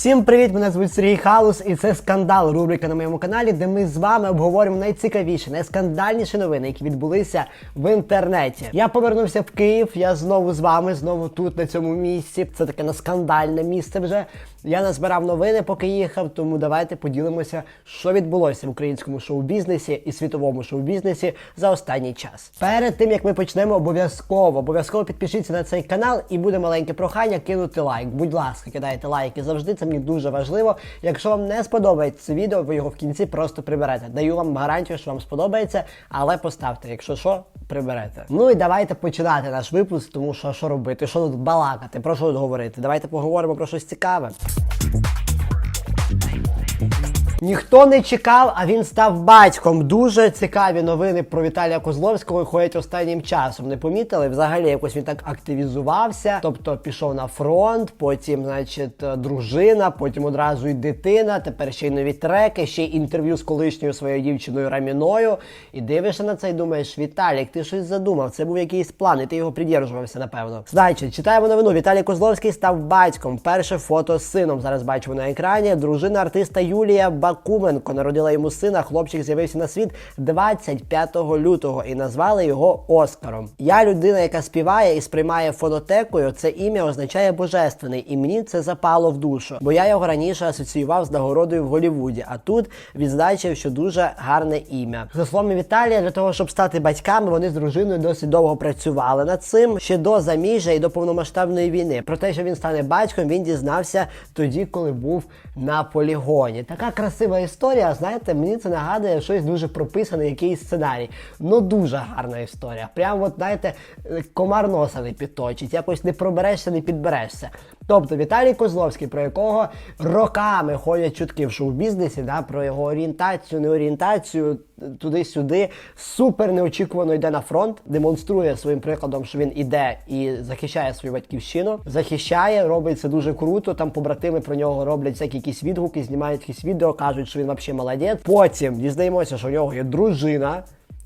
Всім привіт! Мене звуть Сергій Халус, і це скандал. Рубрика на моєму каналі, де ми з вами обговоримо найцікавіші, найскандальніші новини, які відбулися в інтернеті. Я повернувся в Київ. Я знову з вами, знову тут, на цьому місці. Це таке на скандальне місце вже. Я назбирав новини, поки їхав. Тому давайте поділимося, що відбулося в українському шоу-бізнесі і світовому шоу-бізнесі за останній час. Перед тим як ми почнемо, обов'язково обов'язково підпишіться на цей канал і буде маленьке прохання кинути лайк. Будь ласка, кидайте лайки завжди. Це мені дуже важливо. Якщо вам не сподобається це відео, ви його в кінці просто приберете. Даю вам гарантію, що вам сподобається, але поставте, якщо що, приберете. Ну і давайте починати наш випуск, тому що що робити, що тут балакати, про що тут говорити. Давайте поговоримо про щось цікаве. Thank you. Ніхто не чекав, а він став батьком. Дуже цікаві новини про Віталія Козловського ходять останнім часом. Не помітили? Взагалі якось він так активізувався, тобто пішов на фронт, потім, значить, дружина, потім одразу й дитина. Тепер ще й нові треки, ще й інтерв'ю з колишньою своєю дівчиною Раміною. І дивишся на це і думаєш, Віталік, ти щось задумав. Це був якийсь план, і ти його придержувався, напевно. Значить, читаємо новину. Віталій Козловський став батьком. Перше фото з сином зараз бачимо на екрані. Дружина артиста Юлія Бакуменко народила йому сина. Хлопчик з'явився на світ 25 лютого і назвали його Оскаром. Я людина, яка співає і сприймає фонотекою. Це ім'я означає божественний, і мені це запало в душу, бо я його раніше асоціював з нагородою в Голлівуді, а тут відзначив, що дуже гарне ім'я. За словами Віталія, для того, щоб стати батьками, вони з дружиною досить довго працювали над цим ще до заміжжя і до повномасштабної війни. Про те, що він стане батьком, він дізнався тоді, коли був на полігоні. Така красива історія. Знаєте, мені це нагадує щось дуже прописане, якийсь сценарій. Ну дуже гарна історія. Прям, от знаєте, комар носа не підточить, якось не проберешся, не підберешся. Тобто Віталій Козловський, про якого роками ходять чутки в шоу-бізнесі, да, про його орієнтацію, неорієнтацію, туди-сюди, супер неочікувано йде на фронт, демонструє своїм прикладом, що він іде і захищає свою батьківщину, захищає, робить це дуже круто. Там побратими про нього роблять всякі якісь відгуки, знімають якісь відео, кажуть, що він взагалі молодець. Потім дізнаємося, що в нього є дружина.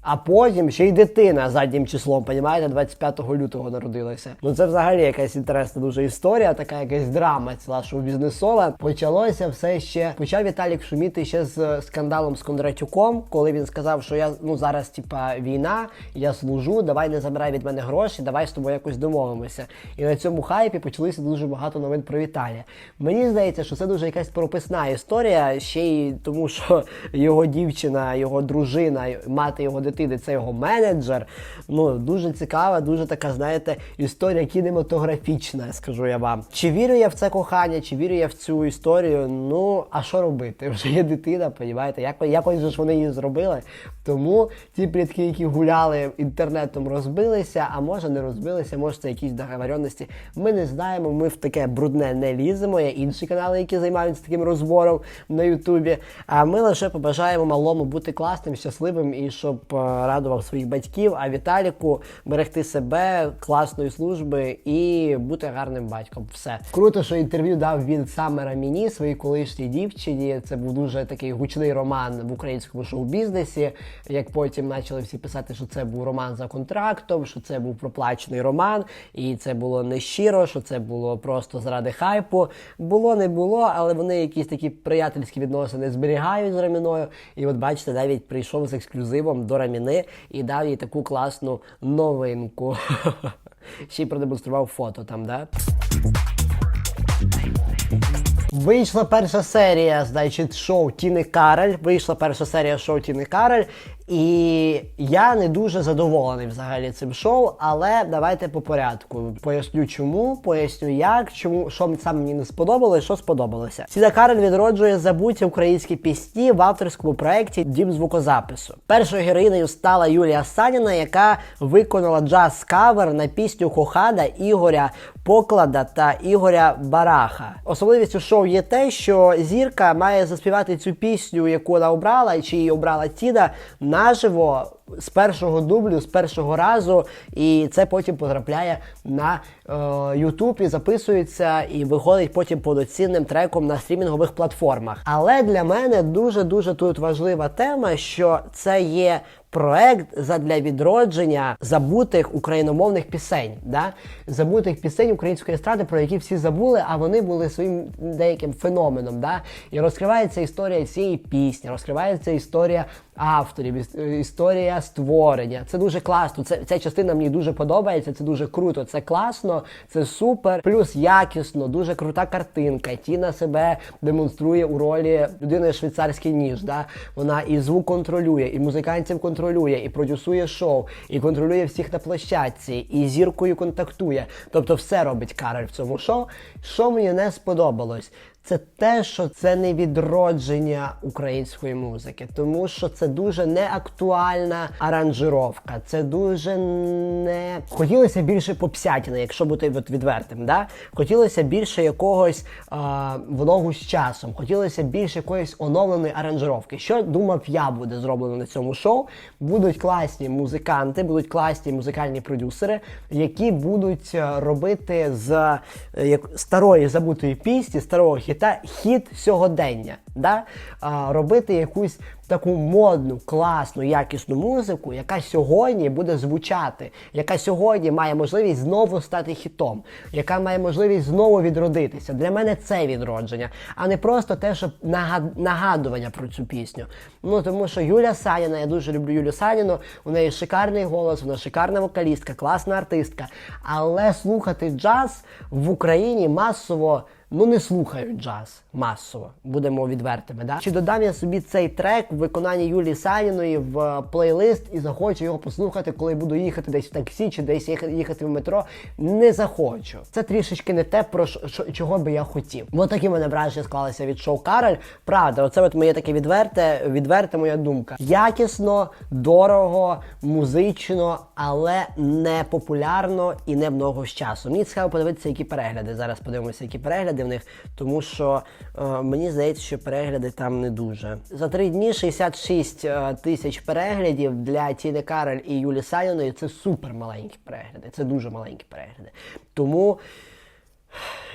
А потім ще й дитина заднім числом, понімаєте, 25 лютого народилася. Ну це взагалі якась інтересна дуже історія, така якась драма ціла шоу-бізнесова. Почалося все ще. Почав Віталік шуміти ще з скандалом з Кондратюком, коли він сказав, що я ну зараз, типа, війна, я служу, давай не забирай від мене гроші, давай з тобою якось домовимося. І на цьому хайпі почалися дуже багато новин про Віталія. Мені здається, що це дуже якась прописна історія, ще й тому, що його дівчина, його дружина, мати його дитини дитини, це його менеджер. Ну дуже цікава, дуже така, знаєте, історія кінематографічна, скажу я вам. Чи вірю я в це кохання, чи вірю я в цю історію? Ну, а що робити? Вже є дитина, понімаєте? Якось, якось ж вони її зробили. Тому ті плітки, які гуляли інтернетом, розбилися, а може не розбилися, може це якісь договоренності. Ми не знаємо, ми в таке брудне не ліземо. Є інші канали, які займаються таким розбором на Ютубі. А ми лише побажаємо малому бути класним, щасливим і щоб е, радував своїх батьків, а Віталіку берегти себе, класної служби і бути гарним батьком. Все круто, що інтерв'ю дав він саме Раміні, своїй колишній дівчині. Це був дуже такий гучний роман в українському шоу-бізнесі. Як потім почали всі писати, що це був роман за контрактом, що це був проплачений роман, і це було не щиро, що це було просто заради хайпу. Було, не було, але вони якісь такі приятельські відносини зберігають з Раміною. І от бачите, навіть прийшов з ексклюзивом до Раміни і дав їй таку класну новинку. Ще й продемонстрував фото там, да? Вийшла перша серія, значить, шоу Тіни Карель. Вийшла перша серія шоу Тіни Карель. І я не дуже задоволений взагалі цим шоу, але давайте по порядку. Поясню чому, поясню як, чому що саме мені не сподобалося, що сподобалося. Тіна Карель відроджує забуті українські пісні в авторському проєкті Дім звукозапису. Першою героїнею стала Юлія Саніна, яка виконала джаз-кавер на пісню Хохада Ігоря Поклада та Ігоря Бараха. Особливістю шоу є те, що зірка має заспівати цю пісню, яку вона обрала, чи її обрала Тіна, наживо з першого дублю, з першого разу, і це потім потрапляє на Ютуб і записується, і виходить потім повноцінним треком на стрімінгових платформах. Але для мене дуже дуже тут важлива тема, що це є проект задля відродження забутих україномовних пісень, да? забутих пісень української естради, про які всі забули, а вони були своїм деяким феноменом. Да? І розкривається історія цієї пісні, розкривається історія авторів, історія створення. Це дуже класно. Це ця частина мені дуже подобається. Це дуже круто. Це класно, це супер. Плюс якісно, дуже крута картинка. Тіна себе демонструє у ролі людини швейцарський ніж. Да? Вона і звук контролює, і музикантів контролює, і продюсує шоу, і контролює всіх на площадці, і зіркою контактує. Тобто все робить Карель в цьому шоу. Що мені не сподобалось? Це те, що це не відродження української музики, тому що це дуже неактуальна аранжировка. Це дуже не хотілося більше попсятіни, якщо бути відвертим. Да? Хотілося більше якогось а, в ногу з часом. Хотілося більше якоїсь оновленої аранжировки. Що думав я буде зроблено на цьому шоу? Будуть класні музиканти, будуть класні музикальні продюсери, які будуть е, робити з е, як, старої забутої пісні, старого хіта, хіт сьогодення. Да? А, робити якусь таку модну, класну, якісну музику, яка сьогодні буде звучати, яка сьогодні має можливість знову стати хітом, яка має можливість знову відродитися. Для мене це відродження, а не просто те, що нагад- нагадування про цю пісню. Ну тому що Юля Саніна, я дуже люблю Юлю Саніну, у неї шикарний голос, вона шикарна вокалістка, класна артистка. Але слухати джаз в Україні масово. Ну, не слухають джаз масово, будемо відвертими. Да? Чи додам я собі цей трек в виконанні Юлії Саніної в е, плейлист і захочу його послухати, коли буду їхати десь в таксі чи десь їхати, в метро? Не захочу. Це трішечки не те, про що, чого би я хотів. Бо такі мене враження склалися від шоу Карель. Правда, оце от моє таке відверте, відверта моя думка. Якісно, дорого, музично, але не популярно і не много з часу. Мені цікаво подивитися, які перегляди. Зараз подивимося, які перегляди в них, тому що е, мені здається, що перегляди там не дуже. За три дні 66 е, тисяч переглядів для Тіни Карель і Юлі Сайоної це супер маленькі перегляди. Це дуже маленькі перегляди. Тому.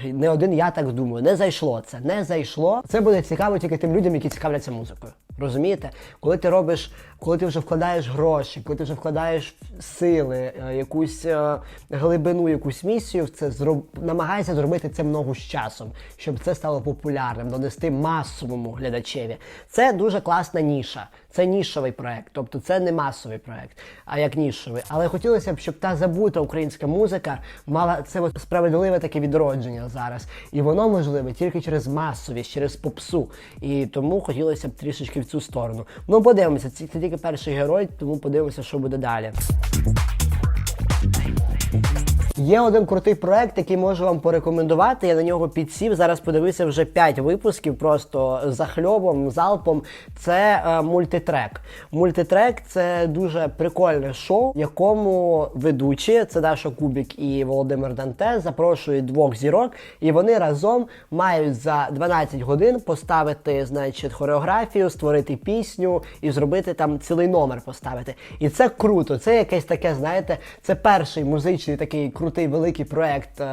Не один я так думаю, не зайшло це, не зайшло. Це буде цікаво тільки тим людям, які цікавляться музикою. Розумієте? Коли ти робиш, коли ти вже вкладаєш гроші, коли ти вже вкладаєш сили, е, якусь е, глибину, якусь місію в це зроб... намагайся зробити це много з часом, щоб це стало популярним, донести масовому глядачеві. Це дуже класна ніша. Це нішовий проект, тобто це не масовий проект, а як нішовий. Але хотілося б, щоб та забута українська музика мала це справедливе таке відродження зараз. І воно можливе тільки через масовість, через попсу. І тому хотілося б трішечки в цю сторону. Ну, подивимося, це, тільки перший герой, тому подивимося, що буде далі. Є один крутий проект, який можу вам порекомендувати. Я на нього підсів. Зараз подивився вже 5 випусків, просто захльобом, залпом. Це е, мультитрек. Мультитрек це дуже прикольне шоу, в якому ведучі це Даша Кубік і Володимир Данте запрошують двох зірок, і вони разом мають за 12 годин поставити, значить, хореографію, створити пісню і зробити там цілий номер поставити. І це круто. Це якесь таке, знаєте, це перший музичний такий крутий великий проект е,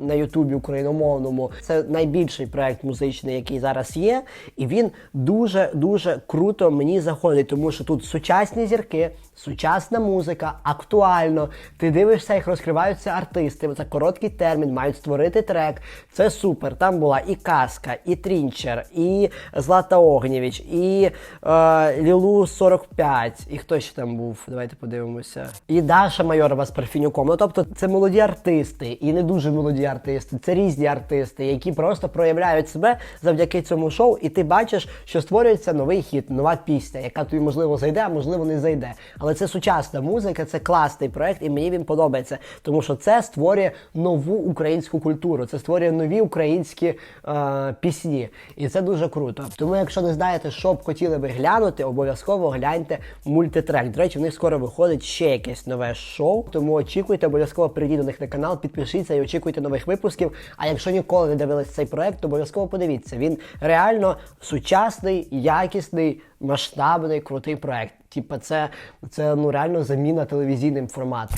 на Ютубі україномовному. Це найбільший проект музичний, який зараз є. І він дуже дуже круто мені заходить, тому що тут сучасні зірки, сучасна музика, актуально. Ти дивишся, як розкриваються артисти за короткий термін, мають створити трек. Це супер. Там була і Казка, і Трінчер, і Злата Огнєвіч, і е, Лілу 45. І хто ще там був? Давайте подивимося. І Даша Майорова з Парфінюком. Ну тобто це молоді артисти, і не дуже молоді артисти. Це різні артисти, які просто проявляють себе завдяки цьому шоу. І ти бачиш, що створюється новий хіт, нова пісня, яка тобі можливо зайде, а можливо не зайде. Але це сучасна музика, це класний проект, і мені він подобається, тому що це створює нову українську культуру, це створює нові українські е, пісні, і це дуже круто. Тому, якщо не знаєте, що б хотіли ви глянути, обов'язково гляньте мультитрек. До речі, у них скоро виходить ще якесь нове шоу. Тому очікуйте, обов'язково прийдіть до них на канал, підпишіться і очікуйте нових випусків. А якщо ніколи не дивились цей проект, то обов'язково подивіться. Він реально сучасний, якісний, масштабний, крутий проект. Типа, це, це ну реально заміна телевізійним форматом.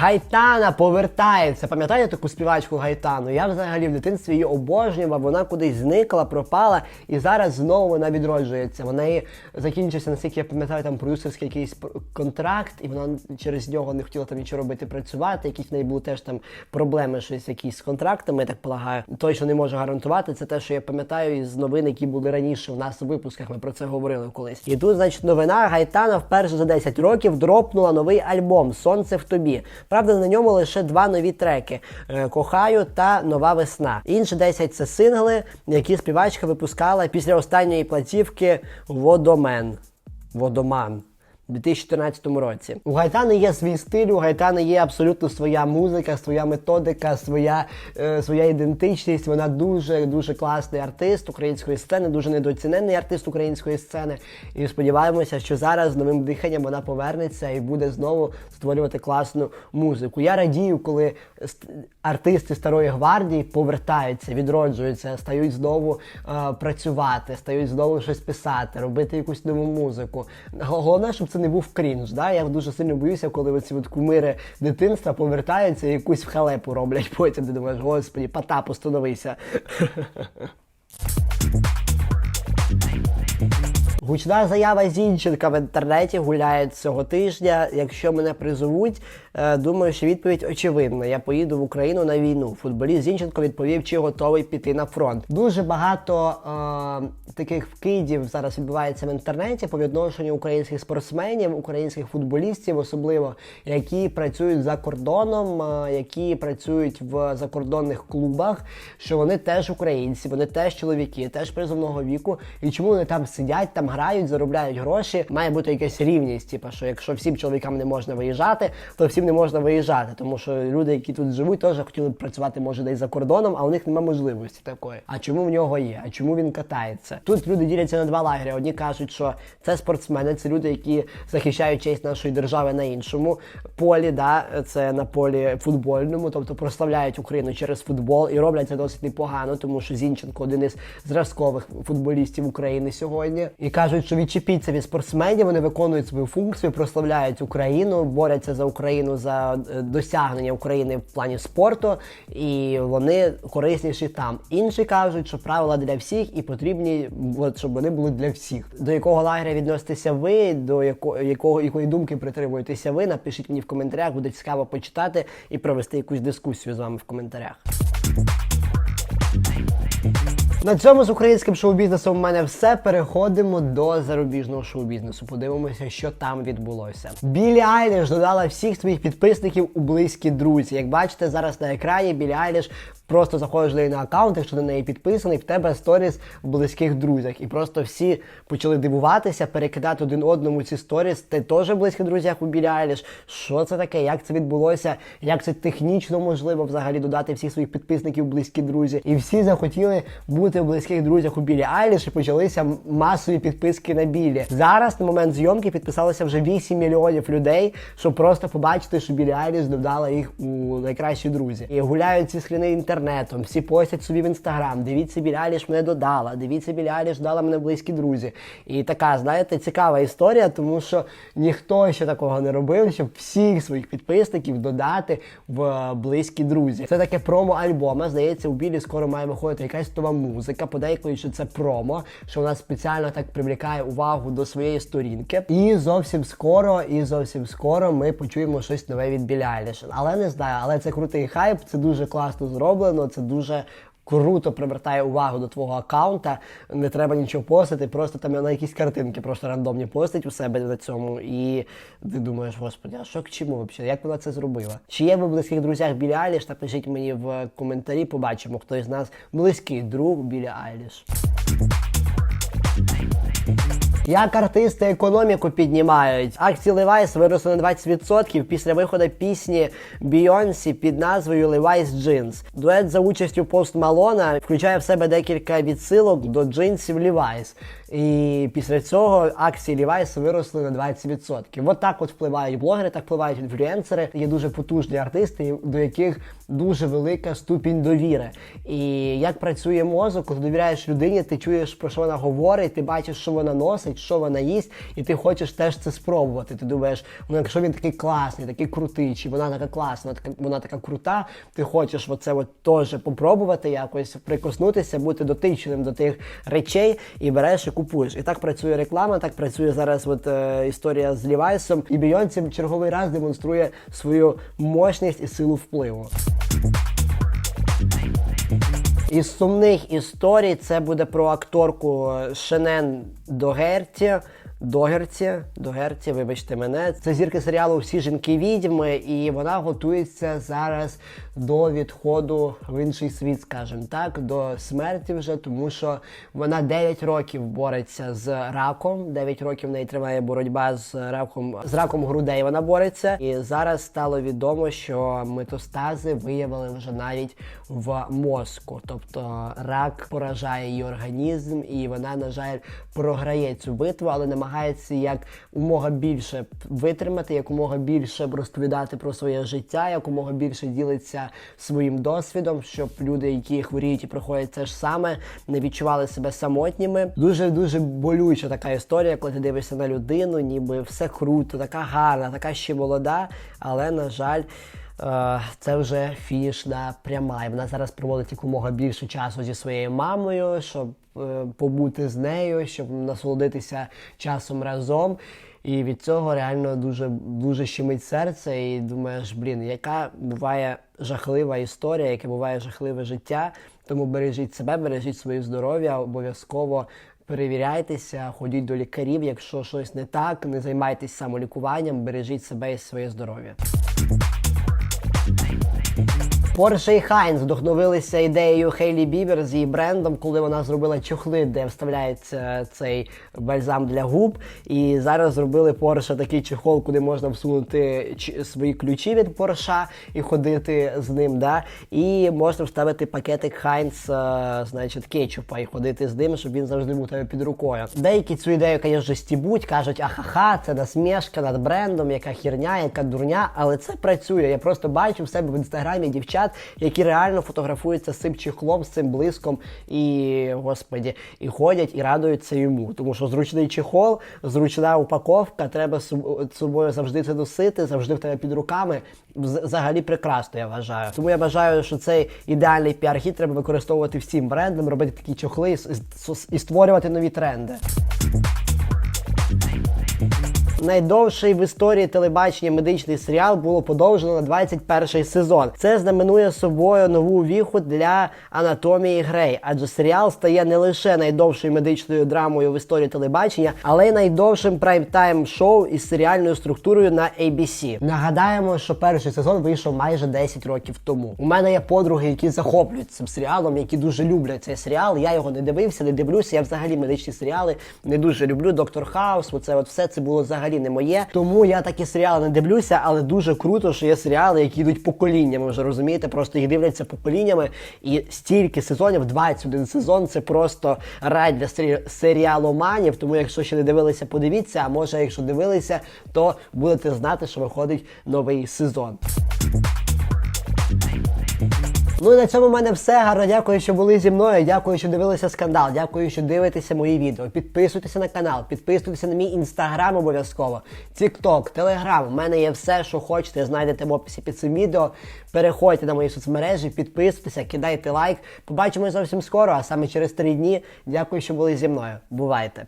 Гайтана повертається. Пам'ятаєте таку співачку Гайтану? Я взагалі в дитинстві її обожнював. Вона кудись зникла, пропала, і зараз знову вона відроджується. Вона її закінчився, наскільки я пам'ятаю, там продюсерський якийсь контракт, і вона через нього не хотіла там нічого робити, працювати. Якісь в неї були теж там проблеми щось якісь з контрактами, я так полагаю. Той, що не можу гарантувати, це те, що я пам'ятаю із новин, які були раніше у нас у випусках. Ми про це говорили колись. І тут, значить, новина Гайтана вперше за 10 років дропнула новий альбом Сонце в тобі. Правда, на ньому лише два нові треки: е, Кохаю та Нова весна. Інші 10 це сингли, які співачка випускала після останньої платівки Водомен. Водоман. У 2014 році. У Гайтани є свій стиль, у Гайтани є абсолютно своя музика, своя методика, своя, е, своя ідентичність. Вона дуже дуже класний артист української сцени, дуже недооцінений артист української сцени. І сподіваємося, що зараз з новим диханням вона повернеться і буде знову створювати класну музику. Я радію, коли артисти старої гвардії повертаються, відроджуються, стають знову е, працювати, стають знову щось писати, робити якусь нову музику. Головне, щоб це не був крінж. Да? Я дуже сильно боюся, коли оці от кумири дитинства повертаються і якусь в халепу роблять потім. Ти думаєш, господі, Потап, остановися. Гучна заява Зінченка в інтернеті гуляє цього тижня. Якщо мене призовуть, е, думаю, що відповідь очевидна. Я поїду в Україну на війну. Футболіст Зінченко відповів, чи готовий піти на фронт. Дуже багато е, таких вкидів зараз відбувається в інтернеті по відношенню українських спортсменів, українських футболістів, особливо які працюють за кордоном, е, які працюють в закордонних клубах, що вони теж українці, вони теж чоловіки, теж призовного віку. І чому вони там сидять, там грають, заробляють гроші? Має бути якась рівність. Типу, що якщо всім чоловікам не можна виїжджати, то всім не можна виїжджати. Тому що люди, які тут живуть, теж хотіли б працювати, може, десь за кордоном, а у них немає можливості такої. А чому в нього є? А чому він катається? Тут люди діляться на два лагеря. Одні кажуть, що це спортсмени, це люди, які захищають честь нашої держави на іншому полі, да, це на полі футбольному, тобто прославляють Україну через футбол і роблять це досить непогано, тому що Зінченко один із зразкових футболістів України сьогодні. І кажуть, що відчепіться від спортсменів, вони виконують свою функцію, прославляють Україну, борються за Україну за е, досягнення України в плані спорту, і вони корисніші там. Інші кажуть, що правила для всіх і потрібні, от, щоб вони були для всіх. До якого лагеря відноситеся ви, до якого, якого якої думки притримуєтеся ви? Напишіть мені в коментарях, буде цікаво почитати і провести якусь дискусію з вами в коментарях. На цьому з українським шоу-бізнесом у мене все. Переходимо до зарубіжного шоу-бізнесу. Подивимося, що там відбулося. Білі Айліш додала всіх своїх підписників у близькі друзі. Як бачите, зараз на екрані Білі Айліш просто заходиш до неї на аккаунт, якщо на неї підписаний, в тебе сторіс в близьких друзях. І просто всі почали дивуватися, перекидати один одному ці сторіс. Ти теж в близьких друзях у Білі Айліш. Що це таке? Як це відбулося? Як це технічно можливо взагалі додати всіх своїх підписників в близькі друзі? І всі захотіли бути в близьких друзях у Білі Айліш і почалися масові підписки на Білі. Зараз на момент зйомки підписалося вже 8 мільйонів людей, щоб просто побачити, що Білі Айліш додала їх у найкращі друзі. І гуляють ці скріни інтернетом, всі постять собі в інстаграм. Дивіться, Білі Айліш мене додала. Дивіться, Білі Айліш дала мене близькі друзі. І така, знаєте, цікава історія, тому що ніхто ще такого не робив, щоб всіх своїх підписників додати в близькі друзі. Це таке промо альбома. Здається, у Білі скоро має виходити якась нова музика. Подейкують, що це промо, що вона спеціально так привлікає увагу до своєї сторінки. І зовсім скоро, і зовсім скоро ми почуємо щось нове від Білі Айліш. Але не знаю, але це крутий хайп, це дуже класно зроблено, це дуже. Круто привертає увагу до твого аккаунта, не треба нічого постити, просто там на якісь картинки просто рандомні постить у себе на цьому. І ти думаєш, господи, а що к чому взагалі? Як вона це зробила? Чи є ви в близьких друзях біля Айліш? Напишіть мені в коментарі, побачимо, хто із нас близький друг біля Айліш. Як артисти економіку піднімають. Акції Levi's виросли на 20% після виходу пісні Beyoncé під назвою Levi's Jeans. Дует за участю Пост Малона включає в себе декілька відсилок до джинсів Levi's. І після цього акції Levi's виросли на 20%. От так от впливають блогери, так впливають інфлюенсери. Є дуже потужні артисти, до яких дуже велика ступінь довіри. І як працює мозок, коли довіряєш людині, ти чуєш про що вона говорить, ти бачиш, що вона носить, що вона їсть, і ти хочеш теж це спробувати. Ти думаєш, ну якщо він такий класний, такий крутий, чи вона така класна, така вона така крута, ти хочеш оце от теж попробувати якось прикоснутися, бути дотичним до тих речей і береш і купуєш. І так працює реклама, так працює зараз. От е, історія з Лівайсом. І Бійонцем черговий раз демонструє свою мощність і силу впливу. Із сумних історій це буде про акторку Шенен Догерті. Догерті, Догерті, вибачте мене. Це зірка серіалу Всі жінки відьми, і вона готується зараз до відходу в інший світ, скажімо так, до смерті вже, тому що вона 9 років бореться з раком. 9 років в неї триває боротьба з раком з раком грудей. Вона бореться, і зараз стало відомо, що метастази виявили вже навіть в мозку. Тобто рак поражає її організм, і вона, на жаль, програє цю битву, але намагається як умога більше витримати, якомога більше розповідати про своє життя, якомога більше ділиться своїм досвідом, щоб люди, які хворіють і проходять це ж саме, не відчували себе самотніми. Дуже дуже болюча така історія, коли ти дивишся на людину, ніби все круто, така гарна, така ще молода, але на жаль. Е, Це вже фінішна пряма. І вона зараз проводить якомога більше часу зі своєю мамою, щоб е, побути з нею, щоб насолодитися часом разом. І від цього реально дуже дуже щемить серце. І думаєш, блін, яка буває жахлива історія, яке буває жахливе життя. Тому бережіть себе, бережіть своє здоров'я, обов'язково. Перевіряйтеся, ходіть до лікарів, якщо щось не так, не займайтесь самолікуванням, бережіть себе і своє здоров'я. Порше і Хайнс вдохновилися ідеєю Хейлі Бівер з її брендом, коли вона зробила чохли, де вставляється цей бальзам для губ. І зараз зробили Порше такий чехол, куди можна всунути свої ключі від Порша і ходити з ним. Да? І можна вставити пакетик Хайнс, е, значить, кетчупа і ходити з ним, щоб він завжди був тебе під рукою. Деякі цю ідею, звісно, стібуть, кажуть, ахаха, це насмішка над брендом, яка херня, яка дурня, але це працює. Я просто бачу в себе в інстаграмі дівчат, які реально фотографуються з цим чехлом, з цим блиском, і господі, і ходять і радуються йому. Тому що зручний чехол, зручна упаковка, треба собою завжди це носити, завжди в тебе під руками. Взагалі прекрасно, я вважаю. Тому я вважаю, що цей ідеальний піар-хід треба використовувати всім брендам, робити такі чохли і створювати нові тренди. Найдовший в історії телебачення медичний серіал було подовжено на 21 сезон. Це знаменує собою нову віху для анатомії Грей, адже серіал стає не лише найдовшою медичною драмою в історії телебачення, але й найдовшим прайм-тайм шоу із серіальною структурою на ABC. Нагадаємо, що перший сезон вийшов майже 10 років тому. У мене є подруги, які захоплюють цим серіалом, які дуже люблять цей серіал. Я його не дивився, не дивлюся. Я взагалі медичні серіали не дуже люблю. Доктор Хаус, оце от все це було взагалі не моє. Тому я такі серіали не дивлюся, але дуже круто, що є серіали, які йдуть поколіннями. Вже розумієте, просто їх дивляться поколіннями. І стільки сезонів, 21 сезон, це просто рай для сері- серіаломанів. Тому, якщо ще не дивилися, подивіться. А може, якщо дивилися, то будете знати, що виходить новий сезон. Ну і на цьому в мене все. Гарно дякую, що були зі мною. Дякую, що дивилися скандал. Дякую, що дивитеся мої відео. Підписуйтеся на канал, підписуйтеся на мій інстаграм обов'язково. Тікток, телеграм. У мене є все, що хочете. Знайдете в описі під цим відео. Переходьте на мої соцмережі, підписуйтеся, кидайте лайк. Побачимось зовсім скоро, а саме через три дні. Дякую, що були зі мною. Бувайте!